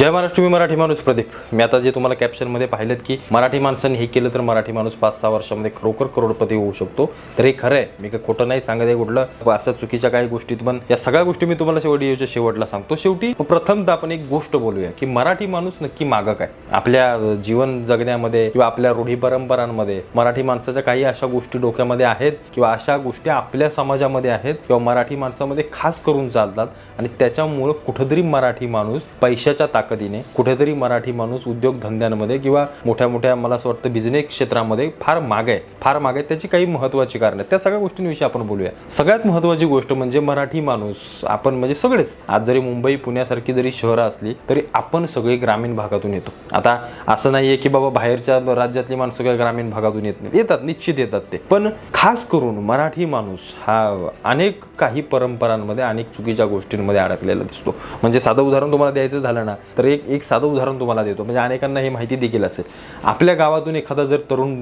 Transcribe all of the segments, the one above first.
जय महाराष्ट्र मी मराठी माणूस प्रदीप. मी आता जे तुम्हाला कॅप्शनमध्ये पाहिलं की मराठी माणसाने हे केलं तर मराठी माणूस पाच सहा वर्षामध्ये खरोखर करोडपती होऊ शकतो. तर हे खरं आहे. मी काही खोटं नाही सांगत आहे कुठलं. असं चुकीच्या काही गोष्टीत पण या सगळ्या गोष्टी मी तुम्हाला शेवटी शेवटला सांगतो. शेवटी प्रथमतः आपण एक गोष्ट बोलूया की मराठी माणूस नक्की मागं काय? आपल्या जीवन जगण्यामध्ये किंवा आपल्या रूढी परंपरांमध्ये मराठी माणसाच्या काही अशा गोष्टी डोक्यामध्ये आहेत किंवा अशा गोष्टी आपल्या समाजामध्ये आहेत किंवा मराठी माणसामध्ये खास करून चालतात आणि त्याच्यामुळं कुठंतरी मराठी माणूस पैशाच्या ताकदीने कुठेतरी मराठी माणूस उद्योगधंद्यांमध्ये किंवा मोठ्या मोठ्या मला असं वाटतं बिझनेस क्षेत्रामध्ये फार माग आहे. फार माग आहे. त्याची काही महत्त्वाची कारणं आहेत. त्या सगळ्या गोष्टींविषयी आपण बोलूया. सगळ्यात महत्त्वाची गोष्ट म्हणजे मराठी माणूस आपण म्हणजे सगळेच. आज जरी मुंबई पुण्यासारखी जरी शहरं असली तरी आपण सगळे ग्रामीण भागातून येतो. आता असं नाहीये की बाबा बाहेरच्या राज्यातली माणसं काही ग्रामीण भागातून येत नाही. येतात निश्चित येतात ते. पण खास करून मराठी माणूस हा अनेक काही परंपरांमध्ये अनेक चुकीच्या गोष्टींमध्ये अडकलेला दिसतो. म्हणजे साधं उदाहरण तुम्हाला द्यायचं झालं ना तर एक एक साधं उदाहरण तुम्हाला देतो. म्हणजे अनेकांना हे माहिती देखील असेल. आपल्या गावातून एखादा जर तरुण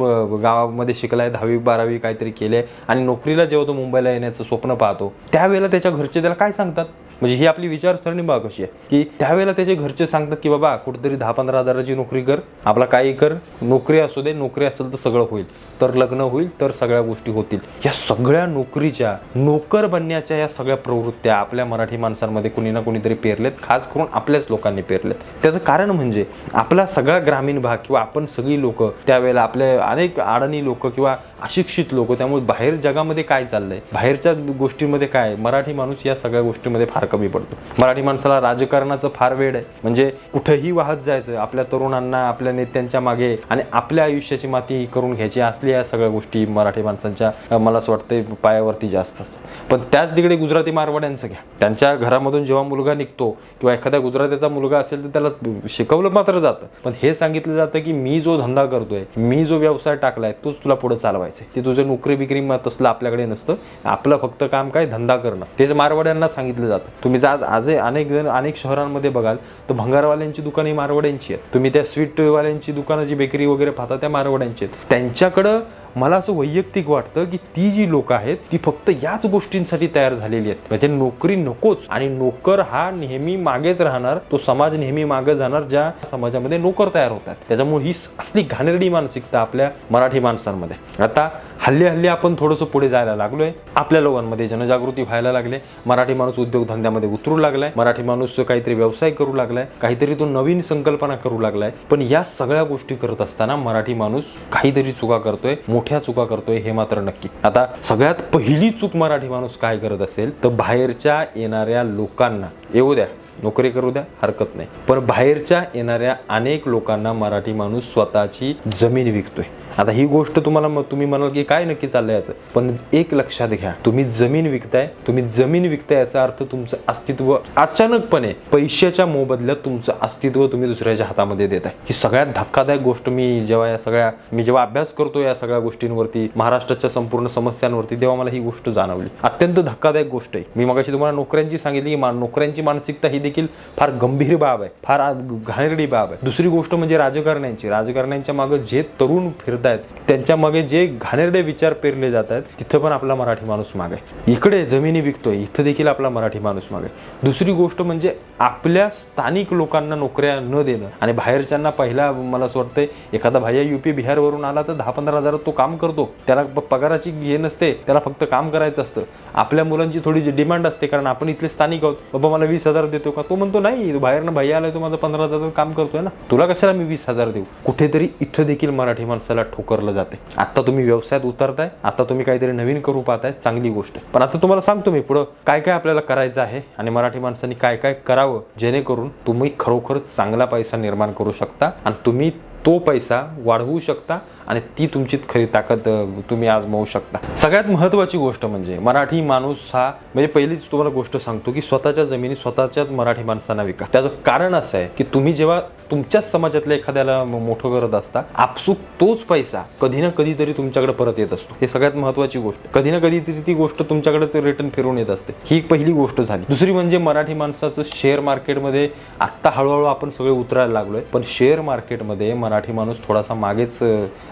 गावामध्ये शिकलाय दहावी बारावी काहीतरी केले आणि नोकरीला जेव्हा तो मुंबईला येण्याचं स्वप्न पाहतो त्यावेळेला त्याच्या घरचे त्याला काय सांगतात? म्हणजे ही आपली विचारसरणी बघा कशी आहे. की त्यावेळेला त्याचे घरचे सांगतात की बाबा कुठेतरी दहा पंधरा हजाराची नोकरी कर आपला काही कर नोकरी असू दे नोकरी असेल तर सगळं होईल. तर लग्न होईल तर सगळ्या गोष्टी होतील. या सगळ्या नोकरीच्या नोकर बनण्याच्या या सगळ्या प्रवृत्त्या आपल्या मराठी माणसांमध्ये कुणी ना कुणीतरी पेरलेत खास करून आपल्याच लोकांनी पेरलेत. त्याचं कारण म्हणजे आपला सगळा ग्रामीण भाग किंवा आपण सगळी लोक त्यावेळेला आपले अनेक आडणी लोक किंवा अशिक्षित लोक त्यामुळे बाहेर जगामध्ये काय चाललंय? बाहेरच्या गोष्टींमध्ये काय? मराठी माणूस या सगळ्या गोष्टीमध्ये फार कमी पडतो. मराठी माणसाला राजकारणाचं फार वेळ आहे. म्हणजे कुठंही वाहत जायचं आपल्या तरुणांना आपल्या नेत्यांच्या मागे आणि आपल्या आयुष्याची माती करून घ्यायची असली या सगळ्या गोष्टी मराठी माणसांच्या मला असं वाटतं पायावरती जास्त असतात. पण त्याच तिकडे गुजराती मारवाड्यांचं घ्या. त्यांच्या घरामधून जेव्हा मुलगा निघतो किंवा एखाद्या गुजरातीचा मुलगा असेल तर त्याला शिकवलं मात्र जातं. पण हे सांगितलं जातं की मी जो धंदा करतोय मी जो व्यवसाय टाकलाय तोच तुला पुढे चालवायचा आहे. ते तुझं नोकरी बिकरी मग तसलं आपल्याकडे नसतं. आपलं फक्त काम काय? धंदा करणं. तेच मारवाड्यांना सांगितलं जातं. तुम्ही आज आजही अनेक जण अनेक शहरांमध्ये बघाल तर भंगारवाल्यांची दुकानं ही मारवाड्यांची आहेत. तुम्ही त्या स्वीटवाल्यांची दुकानं जी बेकरी वगैरे पाहता त्या मारवाड्यांची आहेत. त्यांच्याकडं मला असं वैयक्तिक वाटतं की ती जी लोक आहेत ती फक्त याच गोष्टींसाठी तयार झालेली आहेत. म्हणजे नोकरी नकोच आणि नोकर हा नेहमी मागेच राहणार. तो समाज नेहमी मागे जाणार ज्या समाजामध्ये नोकर तयार होतात. त्याच्यामुळे ही असली घाणेरडी मानसिकता आपल्या मराठी माणसांमध्ये. आता हल्ली हल्ली आपण थोडंसं पुढे जायला लागलोय. आपल्या लोकांमध्ये जनजागृती व्हायला लागले. मराठी माणूस उद्योगधंद्यामध्ये उतरू लागलाय. मराठी माणूस काहीतरी व्यवसाय करू लागलाय. काहीतरी तो नवीन संकल्पना करू लागलाय. पण या सगळ्या गोष्टी करत असताना मराठी माणूस काहीतरी चुका करतोय. मोठ्या चुका करतोय हे मात्र नक्की. आता सगळ्यात पहिली चूक मराठी माणूस काय करत असेल तर बाहेरच्या येणाऱ्या लोकांना. येऊ द्या नोकरी करू द्या हरकत नाही. पण बाहेरच्या येणाऱ्या अनेक लोकांना मराठी माणूस स्वतःची जमीन विकतोय. आता ही गोष्ट तुम्हाला मग तुम्ही म्हणाल की काय नक्की चाललंय याचं? पण एक लक्षात घ्या तुम्ही जमीन विकताय तुम्ही जमीन विकताय याचा अर्थ तुमचं अस्तित्व अचानकपणे पैशाच्या मोबदल्यात तुमचं अस्तित्व तुम्ही दुसऱ्याच्या हातामध्ये देताय. ही सगळ्यात धक्कादायक गोष्ट मी जेव्हा या सगळ्या मी जेव्हा अभ्यास करतो या सगळ्या गोष्टींवरती महाराष्ट्राच्या संपूर्ण समस्यांवरती तेव्हा मला ही गोष्ट जाणवली. अत्यंत धक्कादायक गोष्ट आहे. मी मगाशी तुम्हाला नोकऱ्यांची सांगितली की मा- नोकऱ्यांची मानसिकता ही देखील फार गंभीर बाब आहे फार घाणेरडी बाब आहे. दुसरी गोष्ट म्हणजे राजकारण्यांची. राजकारण्यांच्या मागे जे तरुण फिरतात त्यांच्या मागे जे घाणेरडे विचार पेरले जात आहेत तिथं पण आपला मराठी माणूस मागे. आहे. इकडे जमिनी विकतोय इथं देखील आपला मराठी माणूस मागे. आहे. दुसरी गोष्ट म्हणजे आपल्या स्थानिक लोकांना नोकऱ्या न देणं आणि बाहेरच्यांना पहिला मला असं वाटतंय एखादा भाया युपी बिहारवरून आला तर दहा पंधरा हजारात तो काम करतो. त्याला प- पगाराची हे नसते त्याला फक्त काम करायचं असतं. आपल्या मुलांची थोडी डिमांड असते कारण आपण इथले स्थानिक आहोत. बाबा मला वीस हजार देतो का? तो म्हणतो नाही बाहेरनं भैया आलाय तो माझं पंधरा हजार काम करतोय ना. तुला कशाला मी वीस हजार देऊ? कुठेतरी इथं देखील मराठी माणसाला ठोकरलं जाते. आता तुम्ही व्यवसायात उतरताय आता तुम्ही काहीतरी नवीन करू पाहताय चांगली गोष्ट पण आता तुम्हाला सांगतो मी पुढं काय काय आपल्याला करायचं आहे आणि मराठी माणसांनी काय काय करावं जेणेकरून तुम्ही खरोखर चांगला पैसा निर्माण करू शकता आणि तुम्ही तो पैसा वाढवू शकता आणि ती तुमची खरी ताकद तुम्ही तुम्ही आजमावू शकता. सगळ्यात महत्त्वाची गोष्ट म्हणजे मराठी माणूस हा म्हणजे पहिलीच तुम्हाला गोष्ट सांगतो की स्वतःच्या जमिनी स्वतःच्याच मराठी माणसांना विका. त्याचं कारण असं आहे की तुम्ही जेव्हा तुमच्याच समाजातल्या एखाद्याला मोठं करत असता आपसूक तोच पैसा कधी ना कधीतरी तुमच्याकडे परत येत असतो. हे सगळ्यात महत्वाची गोष्ट. कधी ना कधीतरी ती गोष्ट तुमच्याकडे रिटर्न फिरून येत असते. ही एक पहिली गोष्ट झाली. दुसरी म्हणजे मराठी माणसाचं शेअर मार्केटमध्ये आत्ता हळूहळू आपण सगळे उतरायला लागलोय. पण शेअर मार्केटमध्ये मराठी माणूस थोडासा मागेच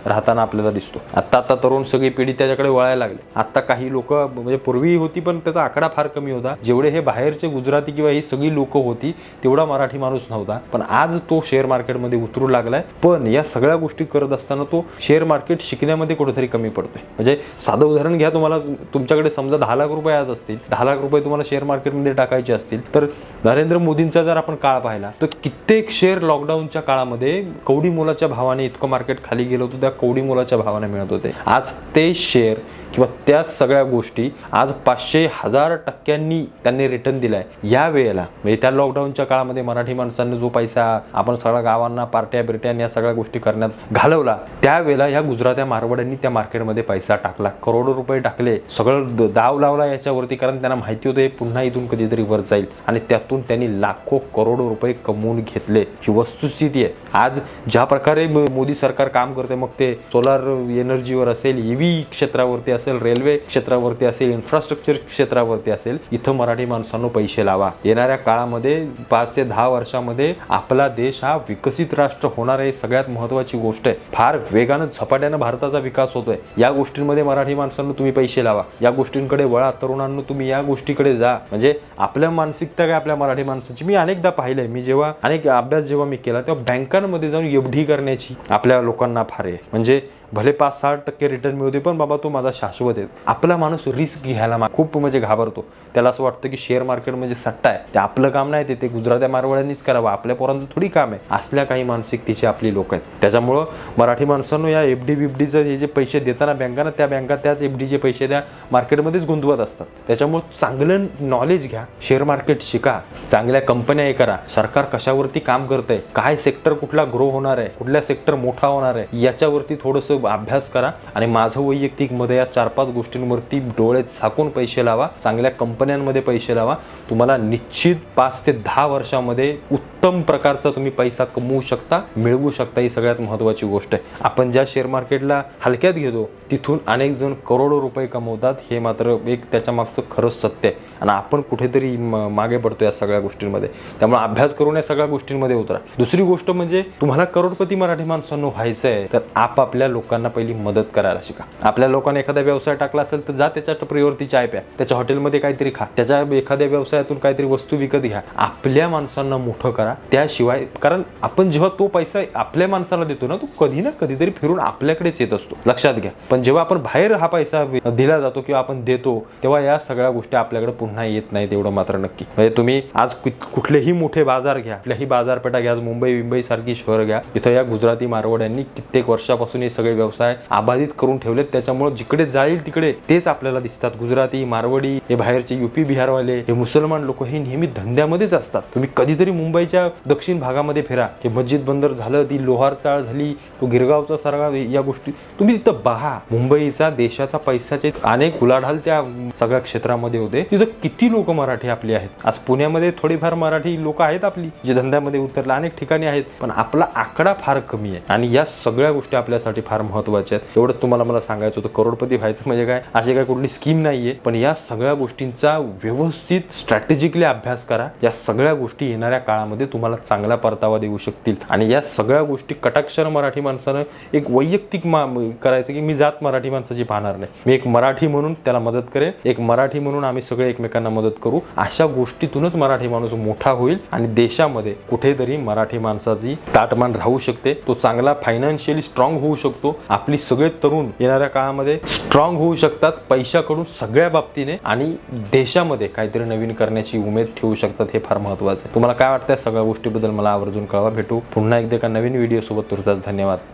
राहताना आपल्याला दिसतो. आत्ता आता तरुण सगळी पिढी त्याच्याकडे वळायला लागली. आत्ता काही लोक म्हणजे पूर्वी होती पण त्याचा आकडा फार कमी होता. जेवढे हे बाहेरचे गुजराती किंवा ही सगळी लोक होती तेवढा मराठी माणूस नव्हता. पण आज तो शेअर मार्केटमध्ये उतरू लागलाय. पण या सगळ्या गोष्टी करत असताना तो शेअर मार्केट शिकण्यामध्ये कुठेतरी कमी पडतोय. म्हणजे साधं उदाहरण घ्या तुम्हाला. तुमच्याकडे समजा दहा लाख रुपये आज असतील दहा लाख रुपये तुम्हाला शेअर मार्केटमध्ये टाकायचे असतील. तर नरेंद्र मोदींचा जर आपण काळ पाहिला तर कित्येक शेअर लॉकडाऊनच्या काळामध्ये कवडी मोलाच्या भावाने इतकं मार्केट खाली गेलं होतं. त्या कोडी मुलाच्या भावाने मिळत होते. आज ते शेअर किंवा त्या सगळ्या गोष्टी आज पाचशे हजार टक्क्यांनी त्यांनी रिटर्न दिलाय. या वेळेला म्हणजे त्या लॉकडाऊनच्या काळामध्ये मराठी माणसांनी जो पैसा आपण सगळ्या गावांना पार्ट्या बिरट्या या सगळ्या गोष्टी करण्यात घालवला त्यावेळेला या गुजरात्या मारवाड्यांनी त्या मार्केटमध्ये पैसा टाकला. करोडो रुपये टाकले. सगळं द- दाव लावला याच्यावरती कारण त्यांना माहिती होतं हे पुन्हा इथून कधीतरी वर जाईल. आणि त्यातून त्यांनी लाखो करोडो रुपये कमवून घेतले. ही वस्तुस्थिती आहे. आज ज्या प्रकारे म- मोदी सरकार काम करते मग ते सोलार एनर्जीवर असेल ईव्ही क्षेत्रावरती असेल रेल्वे क्षेत्रावरती असेल इन्फ्रास्ट्रक्चर क्षेत्रावरती असेल इथं मराठी माणसांनो पैसे लावा. येणाऱ्या काळामध्ये पाच ते दहा वर्षामध्ये आपला देश हा विकसित राष्ट्र होणार आहे सगळ्यात महत्वाची गोष्ट आहे. फार वेगानं झपाट्यानं भारताचा विकास होतोय. या गोष्टींमध्ये मराठी माणसांनो तुम्ही पैसे लावा. या गोष्टींकडे वळा तरुणांनो तुम्ही या गोष्टीकडे जा. म्हणजे आपल्या मानसिकता काय आपल्या मराठी माणसाची? मी अनेकदा पाहिलंय. मी जेव्हा अनेक अभ्यास जेव्हा मी केला तेव्हा बँकांमध्ये जाऊन एफडी करण्याची आपल्या लोकांना फार आहे म्हणजे भले पाच साठ टक्के रिटर्न मिळते पण बाबा तो माझा शाश्वत आहे. आपला माणूस रिस्क घ्यायला मा- खूप म्हणजे घाबरतो. त्याला असं वाटतं की शेअर मार्केट म्हणजे सट्टा आहे. ते आपलं काम नाही ते ते गुजरात्या मारवाड्यांनीच करावं. आपल्या पोरांचं थोडी काम आहे. असल्या काही मानसिकतेची आपली लोक आहेत. त्याच्यामुळं मराठी माणसांनो या एफ डी बिफडीचं हे जे पैसे देताना बँकांना त्या बँका त्याच एफ डीचे पैसे त्या मार्केटमध्येच गुंतवत असतात. त्याच्यामुळं चांगलं नॉलेज घ्या. शेअर मार्केट शिका. चांगल्या कंपन्या हे करा. सरकार कशावरती काम करतंय? काय सेक्टर कुठला ग्रो होणार आहे? कुठल्या सेक्टर मोठा होणार आहे? याच्यावरती थोडंसं अभ्यास करा आणि माझं वैयक्तिकमध्ये या चार पाच गोष्टींवरती डोळे झाकून पैसे लावा चांगल्या कंपन्यांमध्ये पैसे लावा. तुम्हाला निश्चित पाच ते दहा वर्षामध्ये उत्तम प्रकारचा तुम्ही पैसा कमवू शकता मिळवू शकता ही सगळ्यात महत्त्वाची गोष्ट आहे. आपण ज्या शेअर मार्केटला हलक्यात घेतो तिथून अनेक जण करोडो रुपये कमवतात हे मात्र एक त्याच्या मागचं खरंच सत्य आहे. आणि आपण कुठेतरी म- मागे पडतो या सगळ्या गोष्टींमध्ये. त्यामुळे अभ्यास करून या सगळ्या गोष्टींमध्ये उतरा. दुसरी गोष्ट म्हणजे तुम्हाला करोडपती मराठी माणसांना व्हायचं आहे तर आपापल्या लोकांना पहिली मदत करायला शिका. आपल्या लोकांना एखादा व्यवसाय टाकला असेल तर जा त्याच्या टपरीवरती चाय प्या. त्याच्या हॉटेलमध्ये काहीतरी खा. त्याच्या एखाद्या व्यवसायातून काहीतरी वस्तू विकत घ्या. आपल्या माणसांना मोठं करा. त्याशिवाय कारण आपण जेव्हा तो पैसा आपल्या माणसाला देतो ना तो कधी ना कधीतरी फिरून आपल्याकडेच येत असतो. लक्षात घ्या. पण जेव्हा आपण बाहेर हा पैसा दिला जातो किंवा आपण देतो तेव्हा या सगळ्या गोष्टी आपल्याकडे पुन्हा येत नाहीत एवढं मात्र नक्की. म्हणजे तुम्ही आज कुठलेही मोठे बाजार घ्या. कुठल्याही बाजारपेठा घ्या. आज मुंबई मुंबई सारखी शहर घ्या. इथं या गुजराती मारवाड्यांनी कित्येक वर्षापासून हे सगळे व्यवसाय आबाधित करून ठेवलेत. त्याच्यामुळे जिकडे जाईल तिकडे तेच आपल्याला दिसतात. गुजराती मारवाडी हे बाहेरचे युपी बिहारवाले हे मुसलमान लोक हे नेहमी धंद्यामध्येच असतात. तुम्ही कधीतरी मुंबईच्या दक्षिण भागामध्ये फिरा. हे मस्जिद बंदर झालं ती लोहार चाळ झाली तो गिरगावचा सरगा या गोष्टी तुम्ही तिथं बहा मुंबईचा देशाचा पैशाचे अनेक उलाढाल त्या सगळ्या क्षेत्रामध्ये होते. तिथं किती लोक मराठी आपली आहेत? आज पुण्यामध्ये थोडीफार मराठी लोक आहेत आपली जे धंद्यामध्ये उतरले अनेक ठिकाणी आहेत. पण आपला आकडा फार कमी आहे. आणि या सगळ्या गोष्टी आपल्यासाठी फार महत्त्वाचे आहेत. एवढंच तुम्हाला मला सांगायचं होतं करोडपती व्हायचं म्हणजे काय? अशी काय कुठली स्कीम नाहीये. पण या सगळ्या गोष्टींचा व्यवस्थित स्ट्रॅटेजिकली अभ्यास करा. या सगळ्या गोष्टी येणाऱ्या काळामध्ये तुम्हाला चांगला परतावा देऊ शकतील. आणि या सगळ्या गोष्टी कटाक्षर मराठी माणसानं एक वैयक्तिक मा करायचं की मी जात मराठी माणसाची पाहणार नाही. मी एक मराठी म्हणून त्याला मदत करेन. एक मराठी म्हणून आम्ही सगळे एकमेकांना मदत करू. अशा गोष्टीतूनच मराठी माणूस मोठा होईल आणि देशामध्ये कुठेतरी मराठी माणसाची ताटमान राहू शकते. तो चांगला फायनान्शियली स्ट्रॉंग होऊ शकतो. आपली सगळे तरुण येणाऱ्या काळामध्ये स्ट्रॉंग होऊ शकतात पैशाकडून सगळ्या बाबतीने आणि देशामध्ये काहीतरी नवीन करण्याची उमेद ठेवू शकतात हे फार महत्वाचं आहे. तुम्हाला काय वाटतं सगळ्या गोष्टीबद्दल मला आवर्जून कळवा. भेटू पुन्हा एकदा एका नवीन व्हिडिओ सोबत. तुर्तास धन्यवाद.